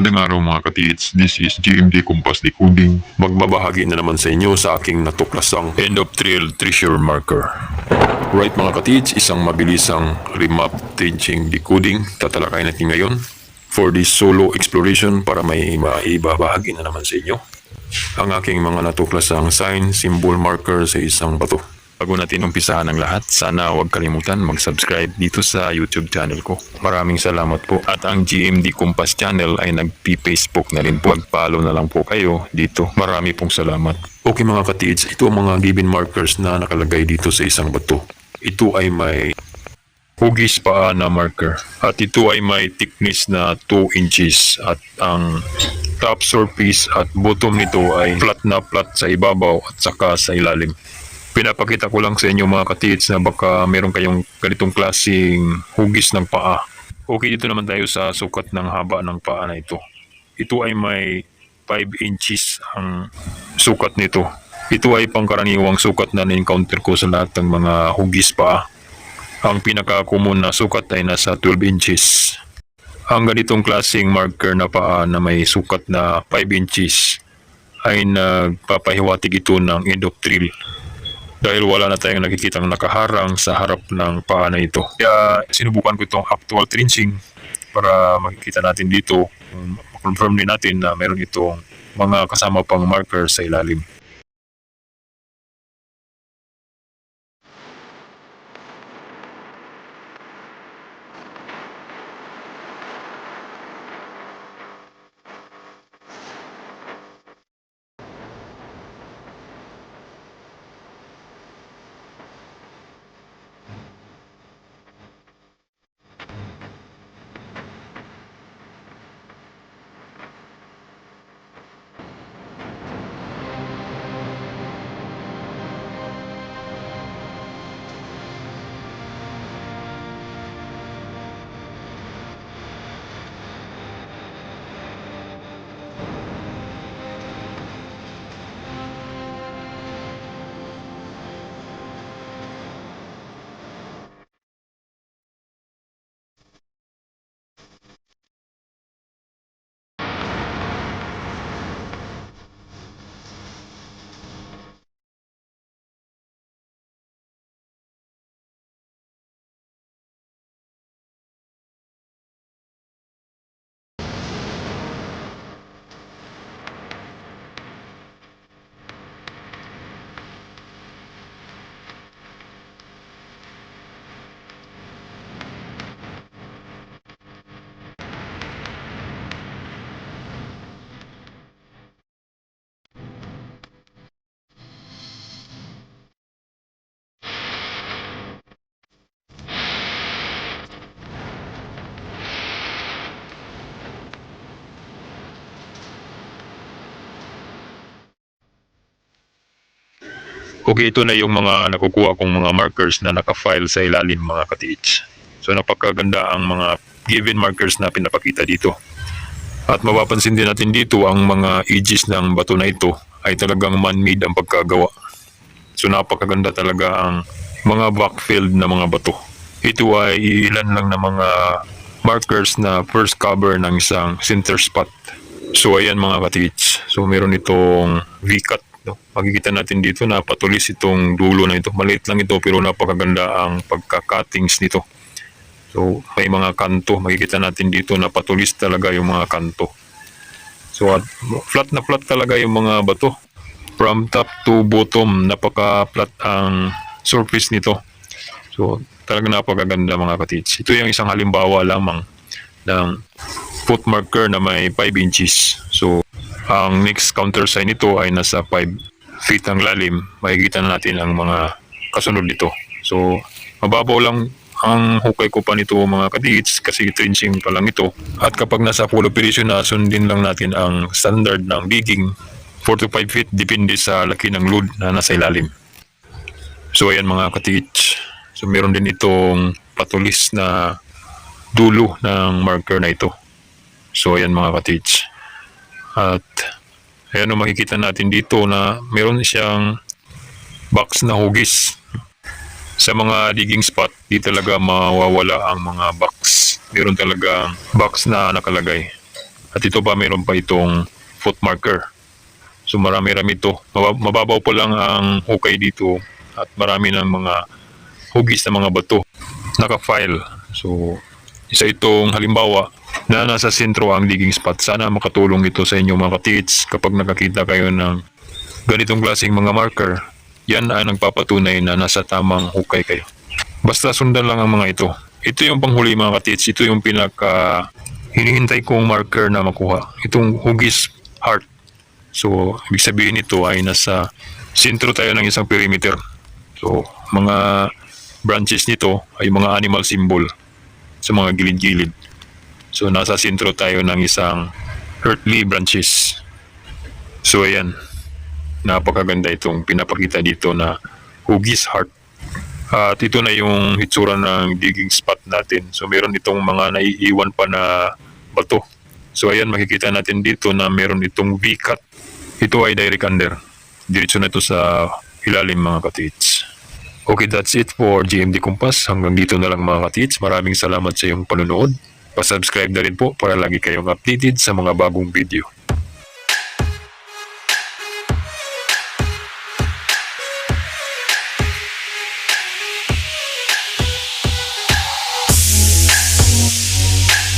Magandang araw mga katiits. This is GMD Compass Decoding. Magbabahagi na naman sa inyo sa aking natuklasang End of Trail Treasure Marker. Right mga katids, isang mabilisang remap teaching decoding tatalakay natin ngayon for this solo exploration para may maibabahagi na naman sa inyo ang aking mga natuklasang sign, symbol, marker sa isang bato. Bago natin umpisahan ang lahat, sana huwag kalimutan mag-subscribe dito sa YouTube channel ko. Maraming salamat po. At ang GMD Compass channel ay nag-Facebook na rin po. Mag-follow na lang po kayo dito. Marami pong salamat. Okay mga katids, ito ang mga given markers na nakalagay dito sa isang bato. Ito ay may hugis paa na marker. At ito ay may thickness na 2 inches. At ang top surface at bottom nito ay flat na flat sa ibabaw at saka sa ilalim. Pinapakita ko lang sa inyo mga katiits na baka meron kayong ganitong klaseng hugis ng paa. Okay, dito naman tayo sa sukat ng haba ng paa na ito. Ito ay may 5 inches ang sukat nito. Ito ay pangkaraniwang sukat na na-encounter ko sa lahat ng mga hugis paa. Ang pinaka-common na sukat ay nasa 12 inches. Ang ganitong klaseng marker na paa na may sukat na 5 inches ay nagpapahiwatig ito ng end dahil wala na tayong nakikitang nakaharang sa harap ng paa na ito. Kaya sinubukan ko itong actual trenching para makikita natin dito, um, confirm din natin na meron itong mga kasama pang marker sa ilalim. Okay, ito na yung mga nakukuha kong mga markers na nakafile sa ilalim mga katiits. So napakaganda ang mga given markers na pinapakita dito. At mapapansin din natin dito ang mga edges ng bato na ito ay talagang man-made ang pagkagawa. So napakaganda talaga ang mga backfilled na mga bato. Ito ay ilan lang na mga markers na first cover ng isang center spot. So ayan mga katiits. So meron itong V-cut. Makikita natin dito na patulis itong dulo na ito. Maliit lang ito pero napakaganda ang pagka-cuttings nito. So may mga kanto. Makikita natin dito na patulis talaga yung mga kanto. So at flat na flat talaga yung mga bato. From top to bottom, napaka-flat ang surface nito. So talaga napakaganda mga katits. Ito yung isang halimbawa lamang ng foot marker na may 5 inches. So ang next counter sign nito ay nasa 5 feet ang lalim. Makikita na natin ang mga kasunod nito. So mababaw lang ang hukay ko pa nito mga katiits kasi trenching pa lang ito. At kapag nasa full operation na, sundin lang natin ang standard ng digging 4 to 5 feet depende sa laki ng load na nasa ilalim. So ayan mga katiits. So meron din itong patulis na dulo ng marker na ito. So ayan mga katiits. At ayan o makikita natin dito na meron siyang box na hugis sa mga digging spot, di talaga mawawala ang mga box. Meron talaga box na nakalagay. At ito pa, mayroon pa itong foot marker. So marami-rami ito. Mabab- Mababaw po lang ang hukay dito at marami ng mga hugis na mga bato naka-file. So isa itong halimbawa na nasa sentro ang digging spot. Sana makatulong ito sa inyo mga katits kapag nakakita kayo ng ganitong klaseng mga marker. Yan ay nagpapatunay na nasa tamang hukay kayo. Basta sundan lang ang mga ito. Ito yung panghuli mga katits. Ito yung pinaka hinihintay kong marker na makuha. Itong hugis heart. So, ibig sabihin ito ay nasa sentro tayo ng isang perimeter. So, mga branches nito ay mga animal symbol sa mga gilid-gilid. So, nasa sentro tayo ng isang earthly branches. So, ayan. Napakaganda itong pinapakita dito na hugis heart. At ito na yung hitsura ng digging spot natin. So, meron itong mga naiiwan pa na bato. So, ayan, makikita natin dito na meron itong V-cut. Ito ay direct under. Diretso na ito sa ilalim mga katits. Okay, that's it for GMD Kumpas. Hanggang dito na lang mga katits. Maraming salamat sa iyong panunood. Pa-subscribe na rin po para lagi kayong updated sa mga bagong video.